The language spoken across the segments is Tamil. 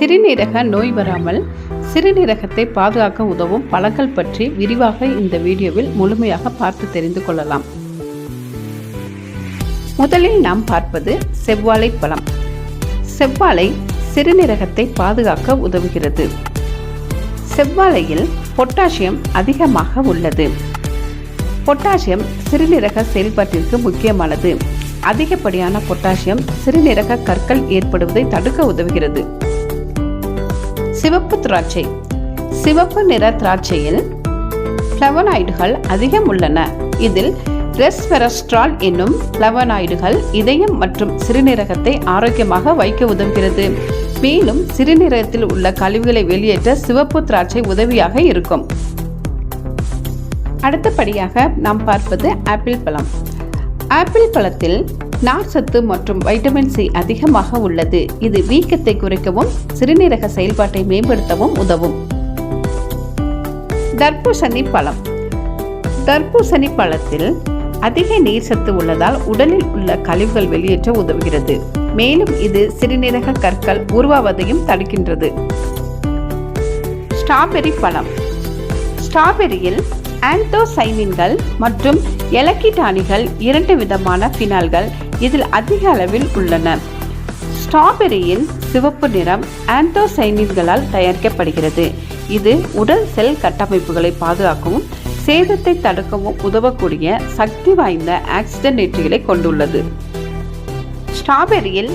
சிறுநீரக நோய் வராமல் சிறுநீரகத்தை பாதுகாக்க உதவும் பழங்கள் பற்றி விரிவாக இந்த வீடியோவில் முழுமையாக பார்த்து தெரிந்து கொள்ளலாம். முதலில் நாம் பார்ப்பது செவ்வாழை பழம். செவ்வாழை சிறுநீரகத்தை பாதுகாக்க உதவுகிறது. செவ்வாழையில் பொட்டாசியம் அதிகமாக உள்ளது. பொட்டாசியம் சிறுநீரக செயல்பாட்டிற்கு முக்கியமானது. அதிகப்படியான பொட்டாசியம் சிறுநீரக கற்கள் ஏற்படுவதை தடுக்க உதவுகிறது. சிவப்பு திராட்சை. சிவப்பு நிற திராட்சையில் ஃப்ளவனாய்டுகள் அதிகம் உள்ளன. இதில் ரெஸ்வெரஸ்ட்ரால் என்னும் ஃப்ளவனாய்டுகள் இதயம் மற்றும் சிறுநீரகத்தை ஆரோக்கியமாக வைக்க உதவுகிறது. மேலும் சிறுநீரகத்தில் உள்ள கழிவுகளை வெளியேற்ற சிவப்பு திராட்சை உதவியாக இருக்கும். அடுத்தபடியாக நாம் பார்ப்பது ஆப்பிள் பழம். ஆப்பிள் பழத்தில் நார்ச்சத்து மற்றும் வைட்டமின் சி அதிகமாக உள்ளது. இது வீக்கத்தை குறைக்கவும் சிறுநீரக செயல்பாட்டை மேம்படுத்தவும் உதவும். தர்பூசணி பழம். தர்பூசணி பழத்தில் அதிக நீர் சத்து உள்ளதால் உடலில் உள்ள கழிவுகள் வெளியேற்ற உதவுகிறது. மேலும் இது சிறுநீரக கற்கள் உருவாவதையும் தடுக்கின்றது. ஸ்ட்ராபெரி பழம். ஸ்ட்ராபெரியில் ஆந்தோசைனின்கள் மற்றும் எலக்கிடானிகள் இரண்டு விதமான பினால்கள் இதில் அதிக அளவில் உள்ளன. ஸ்ட்ராபெரியின் சிவப்பு நிறம் ஆந்தோசைனின்களால் தயாரிக்கப்படுகிறது. இது உடல் செல் கட்டமைப்புகளை பாதுகாக்கவும் சேதத்தை தடுக்கவும் உதவக்கூடிய சக்தி வாய்ந்த ஆக்சிடென்ட்களை கொண்டுள்ளது. ஸ்ட்ராபெரியில்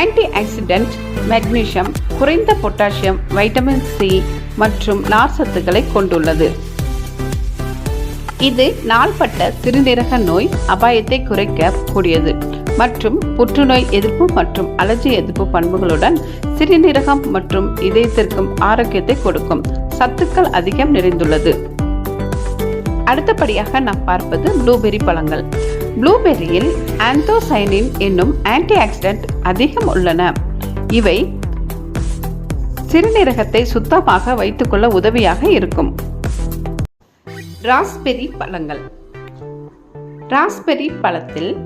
ஆன்டி ஆக்சிடென்ட் மெக்னீசியம் குறைந்த பொட்டாசியம் வைட்டமின் சி மற்றும் நார்ச்சத்துக்களை கொண்டுள்ளது. இது நாள்பட்ட சிறுநீரக நோய் அபாயத்தை குறைக்க கூடியது மற்றும் புற்றுநோய் எதிர்ப்பு மற்றும் அலர்ஜி எதிர்ப்பு பண்புகளுடன் சிறுநீரகம் மற்றும் இதயத்திற்கும் ஆரோக்கியத்தை கொடுக்கும் சத்துக்கள் அதிகம் நிறைந்துள்ளது. அடுத்தபடியாக நாம் பார்ப்பது ப்ளூபெரி பழங்கள். ப்ளூபெரியில் ஆந்தோசைனின் என்னும் ஆன்டி ஆக்சிடென்ட் அதிகம் உள்ளன. இவை சிறுநீரகத்தை சுத்தமாக வைத்துக்கொள்ள உதவியாக இருக்கும். ராஸ்பெரி பழங்கள். ராஸ்பெரி பழத்தில்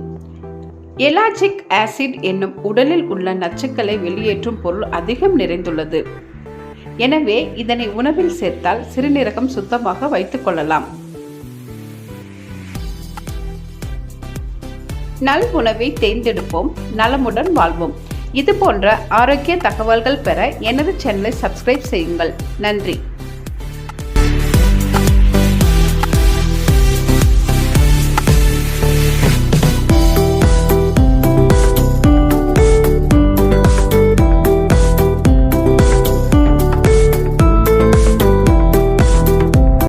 எலாஜிக் ஆசிட் என்னும் உடலில் உள்ள நச்சுக்களை வெளியேற்றும் பொருள் அதிகம் நிறைந்துள்ளது. எனவே இதனை உணவில் சேர்த்தால் சிறுநீரகம் சுத்தமாக வைத்துக் கொள்ளலாம். நல் உணவை தேர்ந்தெடுப்போம் நலமுடன் வாழ்வோம். இது போன்ற ஆரோக்கிய தகவல்கள் பெற எனது சேனலை சப்ஸ்கிரைப் செய்யுங்கள். நன்றி.